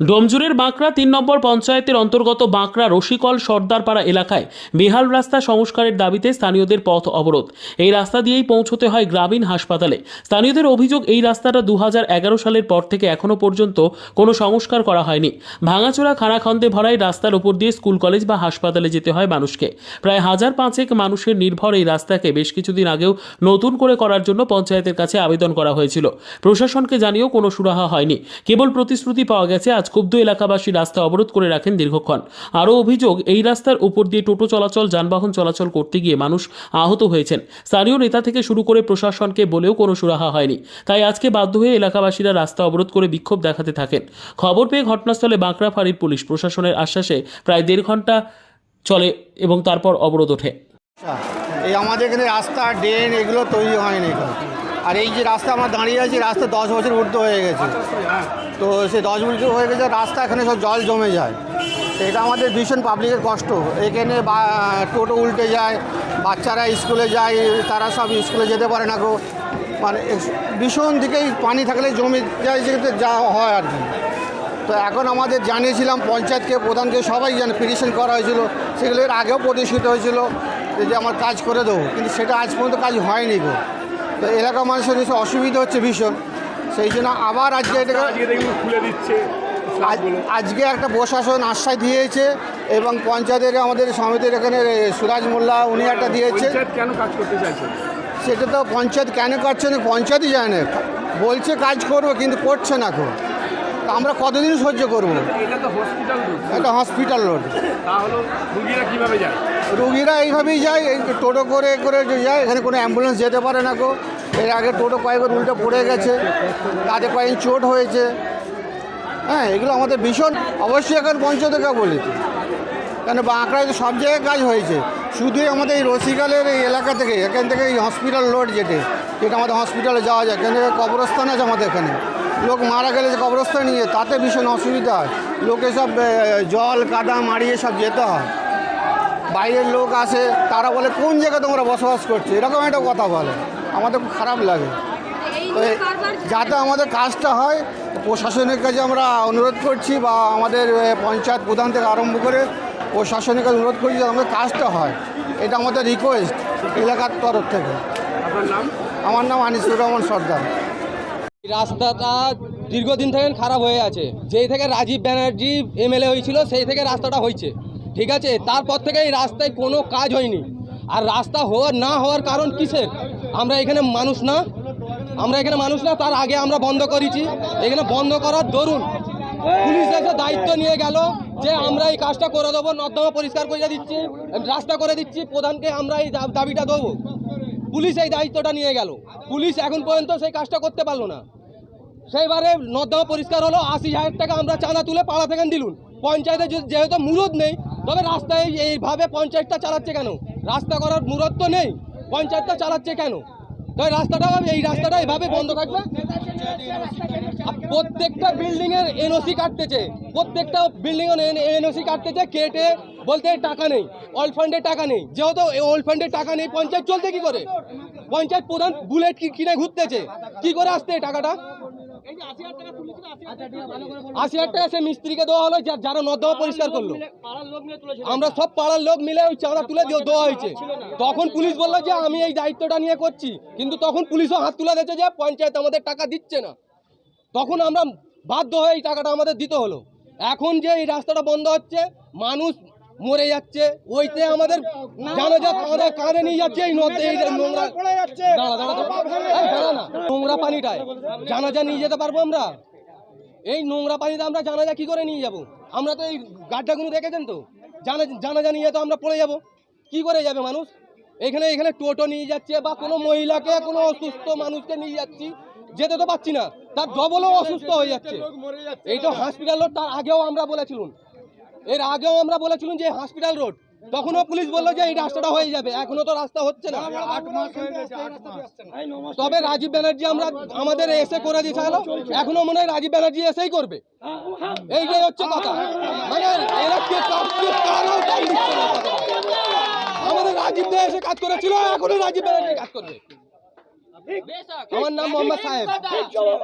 ডোমজুরের বাঁকড়া তিন নম্বর পঞ্চায়েতের অন্তর্গত বাঁকড়া রশিকল সর্দারপাড়া এলাকায় বেহাল রাস্তা সংস্কারের দাবিতে স্থানীয়দের পথ অবরোধ। এই রাস্তা দিয়েই পৌঁছতে হয় গ্রামীণ হাসপাতালে। স্থানীয়দের অভিযোগ, এই রাস্তাটা দু হাজার এগারো সালের পর থেকে এখনও পর্যন্ত কোনো সংস্কার করা হয়নি। ভাঙাচোরা খানাখন্দে ভরাই রাস্তার ওপর দিয়ে স্কুল, কলেজ বা হাসপাতালে যেতে হয় মানুষকে। প্রায় হাজার পাঁচেক মানুষের নির্ভর এই রাস্তাকে বেশ কিছুদিন আগেও নতুন করে করার জন্য পঞ্চায়েতের কাছে আবেদন করা হয়েছিল। প্রশাসনকে জানিয়েও কোনো সুরাহা হয়নি। কেবল প্রতিশ্রুতি পাওয়া গেছে আজ ক্ষুব্ধ এলাকাবাসী রাস্তা অবরোধ করে রাখেন দীর্ঘক্ষণ। আরও অভিযোগ, এই রাস্তার উপর দিয়ে টোটো চলাচল, যানবাহন চলাচল করতে গিয়ে মানুষ আহত হয়েছেন। স্থানীয় নেতা থেকে শুরু করে প্রশাসনকে বলেও কোনো সুরাহা হয়নি। তাই আজকে বাধ্য হয়ে এলাকাবাসীরা রাস্তা অবরোধ করে বিক্ষোভ দেখাতে থাকেন। খবর পেয়ে ঘটনাস্থলে বাঁকড়া ফাঁড়ির পুলিশ প্রশাসনের আশ্বাসে প্রায় দেড় ঘণ্টা চলে এবং তারপর অবরোধ ওঠে। এই আমাদের এখানে রাস্তা, ড্রেন এগুলো তৈরি হয়নি। আর এই যে রাস্তা আমরা দাঁড়িয়ে আছি, রাস্তা দশ বছর ঊর্ধ্ব হয়ে গেছে। তো সে দশ বছর হয়ে গেছে, রাস্তা এখানে সব জল জমে যায়। এটা আমাদের ভীষণ পাবলিকের কষ্ট। এখানে বা- টোটো উল্টে যায়, বাচ্চারা স্কুলে যায়, তারা সব স্কুলে যেতে পারে না গো। মানে ভীষণ দিকেই পানি থাকলে জমে যায় যেতে যা হয় আর কি। তো এখন আমাদের জানিয়েছিলাম, পঞ্চায়েতকে, প্রধানকে, সবাই জানে পিটিশন করা হয়েছিল, সেগুলো এর আগেও প্রতিষ্ঠিত হয়েছিল যে আমার কাজ করে দেবো। কিন্তু সেটা আজ পর্যন্ত কাজ হয়নি গো। তো এলাকার মানুষের বেশি অসুবিধা হচ্ছে ভীষণ। সেই জন্য আবার আজকে এটাকে খুলে দিচ্ছে আজ- আজকে একটা প্রশাসন আশ্বাস দিয়েছে এবং পঞ্চায়েতের আমাদের সমিতির এখানে সুরাজ মোল্লা উনি একটা দিয়েছে। কেন কাজ করতে চাইছে? সেটা তো পঞ্চায়েত কেন করছে না পঞ্চায়েতই জানে। বলছে কাজ করব কিন্তু করছে না এখন তা আমরা কতদিন সহ্য করব? এটা হসপিটাল একটা হসপিটাল রোড রুগীরা কীভাবে যায়? রুগীরা এইভাবেই যায় এই টোটো করে করে যায় এখানে কোনো অ্যাম্বুলেন্স যেতে পারে না গো এর আগে টোটো কয়েকবার উল্টে পড়ে গেছে তাতে কয়েক চোট হয়েছে। হ্যাঁ এগুলো আমাদের ভীষণ, অবশ্যই এখন পঞ্চায়েতকে বলি। কেন বাঁকড়ায় তো সব জায়গায় কাজ হয়েছে। শুধুই আমাদের এই রসিকালের এই এলাকা থেকে, এখান থেকে এই হসপিটাল রোড যেতে, যেটা আমাদের হসপিটালে যাওয়া যায় এখান থেকে কবরস্থান আছে আমাদের এখানে। লোক মারা গেলে যে কবরস্থান নিয়ে, তাতে ভীষণ অসুবিধা হয়। লোকে সব জল, কাদা মারিয়ে সব যেতে হয়। বাইরের লোক আসে, তারা বলে, কোন জায়গায় তোমরা বসবাস করছ? এরকম একটা কথা বলে। আমাদের খুব খারাপ লাগে। যাতে আমাদের কাজটা হয় প্রশাসনের কাছে আমরা অনুরোধ করছি বা আমাদের পঞ্চায়েত প্রধান থেকে আরম্ভ করে প্রশাসনের কাছে অনুরোধ করছি যাতে আমাদের কাজটা হয়। এটা আমাদের রিকোয়েস্ট এলাকার তরফ থেকে। আপনার নাম? আমার নাম আনিসুর রহমান সর্দার। এই রাস্তাটা দীর্ঘদিন থেকে খারাপ হয়ে আছে। যেই থেকে রাজীব ব্যানার্জি এমএলএ হয়েছিল সেই থেকে রাস্তাটা হয়েছে। ঠিক আছে? তারপর থেকে এই রাস্তায় কোনো কাজ হয়নি। আর রাস্তা হওয়ার না হওয়ার কারণ কিসের? আমরা এখানে মানুষ না। আমরা এখানে মানুষ না, তার আগে আমরা বন্ধ করেছি। এখানে বন্ধ করার দরুন পুলিশ এসে দায়িত্ব নিয়ে গেল যে আমরা এই কাজটা করে দেবো, নর্দমা পরিষ্কার করে দিচ্ছি, রাস্তা করে দিচ্ছি, প্রধানকে আমরা এই দাবিটা দেবো। পুলিশ এই দায়িত্বটা নিয়ে গেল। পুলিশ এখন পর্যন্ত সেই কাজটা করতে পারল না। সেইবারে নর্দমা পরিষ্কার হলো, আশি হাজার টাকা আমরা চাঁদা তুলে পাড়া থেকে দিলুন। পঞ্চায়েতে যেহেতু মুরদ নেই, তবে রাস্তায় এইভাবে পঞ্চায়েতটা চালাচ্ছে কেন? রাস্তা করার মুরদ তো নেই। পঞ্চায়েতটা চালাচ্ছে কেন? তাই রাস্তাটা এই রাস্তাটা এভাবে বন্ধ থাকবে? প্রত্যেকটা বিল্ডিং এর এনওসি কাটতেছে। প্রত্যেকটা বিল্ডিং এর এনওসি কাটতেছে। কেটে বলতে টাকা নেই। অল ফান্ডের টাকা নেই। যেহেতু অল ফান্ডের টাকা নেই, পঞ্চায়েত চলতে কি করে? পঞ্চায়েত প্রধান বুলেট কিনে ঘুরতেছে? কি করে আসতে টাকাটা? আশি হাজার টাকা সে মিস্ত্রিকে দেওয়া হলো যা- যারা নর্দমা পরিষ্কার করল। আমরা সব পাড়ার লোক মিলে ওই চাঁদা তুলে দিয়ে- দেওয়া হয়েছে। তখন পুলিশ বলল যে আমি এই দায়িত্বটা নিয়ে করছি। কিন্তু তখন পুলিশও হাত তুলে দিয়েছে যে পঞ্চায়েত আমাদের টাকা দিচ্ছে না। তখন আমরা বাধ্য হয়ে এই টাকাটা আমাদের দিতে হলো। এখন যে এই রাস্তাটা বন্ধ হচ্ছে মানুষ মরে যাচ্ছে। ওইতে আমাদের জানো যা কাঁধে কাঁধে নিয়ে যাচ্ছে, এই নদী এই নোংরা দাঁড়া দাঁড়া তো। দাঁড়া না, নোংরা পানিটায়। জানাজা নিয়ে যেতে পারব আমরা? এই নোংরা পানিতে আমরা জানাজা কি করে নিয়ে যাব? আমরা তো এই গাড্ডাগুলো দেখেছেন তো? জানা জানাজা নিয়ে তো আমরা পড়ে যাব। কি করে যাবে মানুষ? এখানে এখানে টোটো নিয়ে যাচ্ছে বা কোনো মহিলাকে, কোনো অসুস্থ মানুষকে নিয়ে যাচ্ছি, যেতে তো পাচ্ছি না। তার ডবলও অসুস্থ হয়ে যাচ্ছে। এই তো হসপিটাল তার আগেও আমরা বলেছিলাম এর আগেও আমরা বলেছিলাম যে হসপিটাল রোড তখনও পুলিশ বলল যে এই রাস্তাটা হয়ে যাবে, এখনও তো রাস্তা হচ্ছে না। তবে রাজীব ব্যানার্জি আমরা, আমাদের এসে করে দিয়েছে হলো এখনও মনে হয় রাজীব ব্যানার্জি এসেই করবে। এইটাই হচ্ছে কথা। মানে। আমাদের রাজীব দে এসে কাজ করেছিল এখনও রাজীব ব্যানার্জি কাজ করবে। আমার নাম মোহাম্মদ সাহেব।